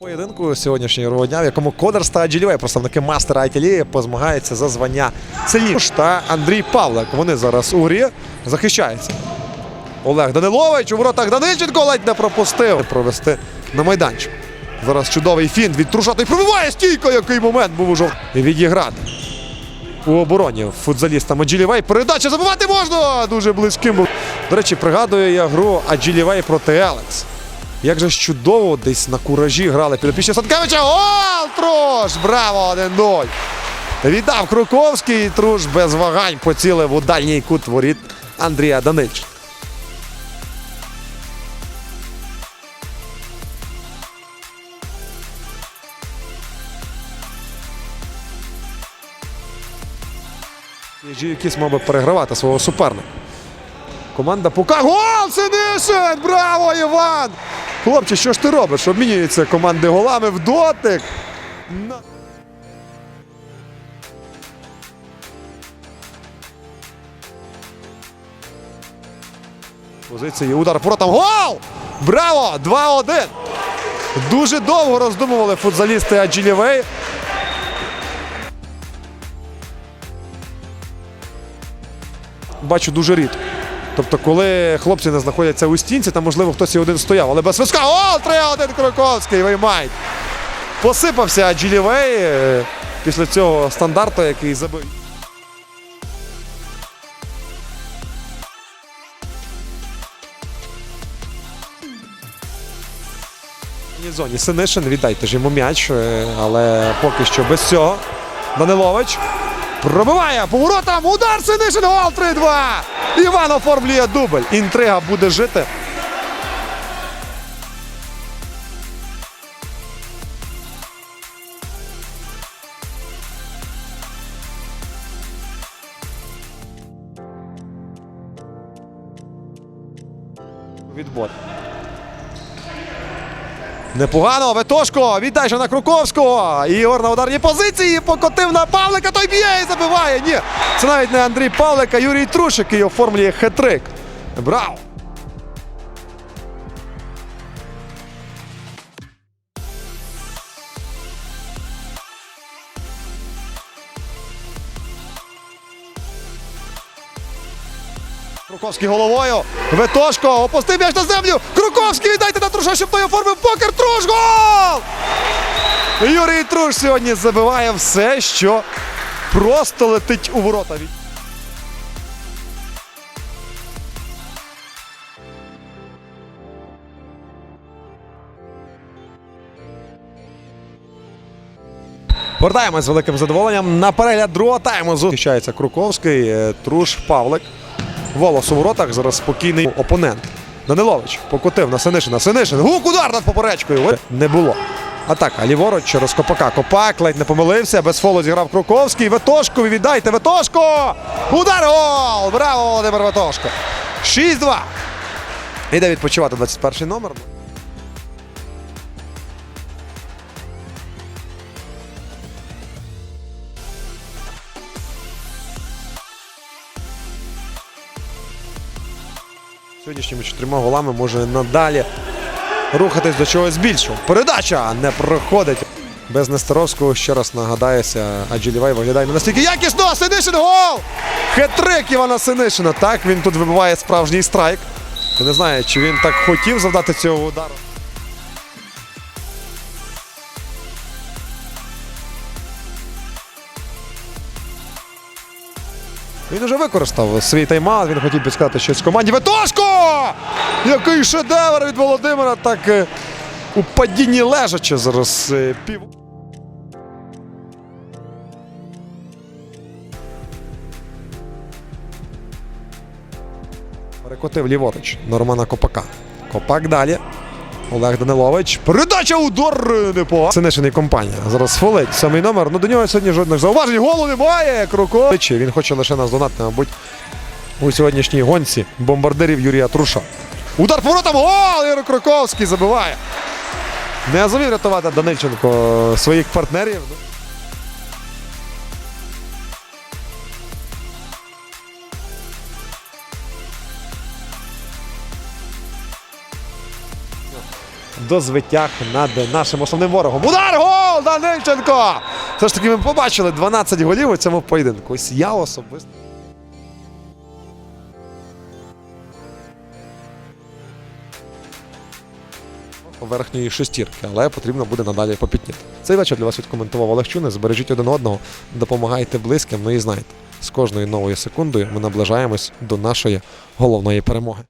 Поєдинку сьогоднішнього дня, в якому Кодерс та Аджилівей, представники мастера Айтілії, позмагаються за звання сильніш та Андрій Павлик. Вони зараз у грі захищаються. Олег Данилович у воротах Данильченко ледь не пропустив провести на майданчик. Зараз чудовий фінт від Трушатий пробиває стійко, який момент був у жов... І відіграти. У обороні футзаліста Аджилівей. Передача забивати можна! Дуже близьким був. До речі, пригадую я гру Аджилівей проти Елекс. Як же ж чудово десь на куражі грали підопічні Садкевича. Гол! Труш! Браво! 1-0. Віддав Круковський. Труш без вагань поцілив у дальній кут воріт Андрія Данильченка. Якийсь мав би перегравати свого суперника. Команда Пука. Гол! Синишин! Браво, Іван! Хлопче, що ж ти робиш? Обмінюються команди голами в дотик. Позиції удар воротам. Гол! Браво! 2-1. Дуже довго роздумували футзалісти Аджилівей. Бачу дуже рідко. Тобто, коли хлопці не знаходяться у стінці, там, можливо, хтось і один стояв. Але без свиска. О, 3-1 Кроковський, виймають. Посипався Аджилівей е, після цього стандарту, який забив. Зоні Синишин, віддайте ж йому м'яч, е, але поки що без цього. Данилович пробиває поворотом. Удар Синишин. Гол 3-2. Іван оформлює дубль. Інтрига буде жити. Відбор. Непогано, Ветошко, віддай же на Круковського. Ігор на ударній позиції покотив на Павлика, той б'є і забиває. Ні, це навіть не Андрій Павлик, а Юрій Труш, який оформлює хет-трик. Браво! Круковський головою. Ветошко опустив м'яч на землю. Круковський віддайте щоб оформив покер. Труш гол! Юрій Труш сьогодні забиває все, що просто летить у ворота. Повертаємось з великим задоволенням на перегляд другого тайму. Захищається Круковський, е, Труш, Павлик. Волос у воротах. Зараз спокійний опонент. Данилович покотив на Синишина. Синишин. Гук удар над поперечкою. Не було. Атака. Ліворуч через Копака. Копак ледь не помилився. Без фолу зіграв Круковський. Ветошку Віддайте. Ветошко. Удар. Гол! Браво, Володимир Ветошко. 6-2. Іде відпочивати 21 номер. Сьогоднішніми чотирма голами може надалі рухатись до чогось більшого. Передача не проходить. Без Нестеровського ще раз нагадається, адже Лівай виглядає не настільки якісно. Синишин гол! Хет-трик Івана Синишина. Так, він тут вибиває справжній страйк. Я не знаю, чи він так хотів завдати цього удару. Він уже використав свій тайм-аут, він хотів підсказати щось команді. Ветошко! Який шедевр від Володимира, так е, у падінні лежачи зараз е, пів. Перекотив ліворуч на Романа Копака. Копак далі. Олег Данилович. Передача удар непогано. Синишин і компанія. Зараз фолить. Самий номер. Ну до нього сьогодні жодних зауважень. Голу немає. Крукович. Він хоче лише нас донати, мабуть, у сьогоднішній гонці бомбардирів Юрія Труша. Удар поворотом. Гол! Ігор Круковський забиває. Не зумів рятувати Данильченко своїх партнерів. до звитяг над нашим основним ворогом. Удар! Гол! Данильченко! Все ж таки ми побачили 12 голів у цьому поєдинку. Ось я особисто. Верхньої шестірки, але потрібно буде надалі попітніти. Цей вечір для вас відкоментував Олег Чуни. Збережіть один одного, допомагайте близьким. Ну і знайте, з кожною новою секундою ми наближаємось до нашої головної перемоги.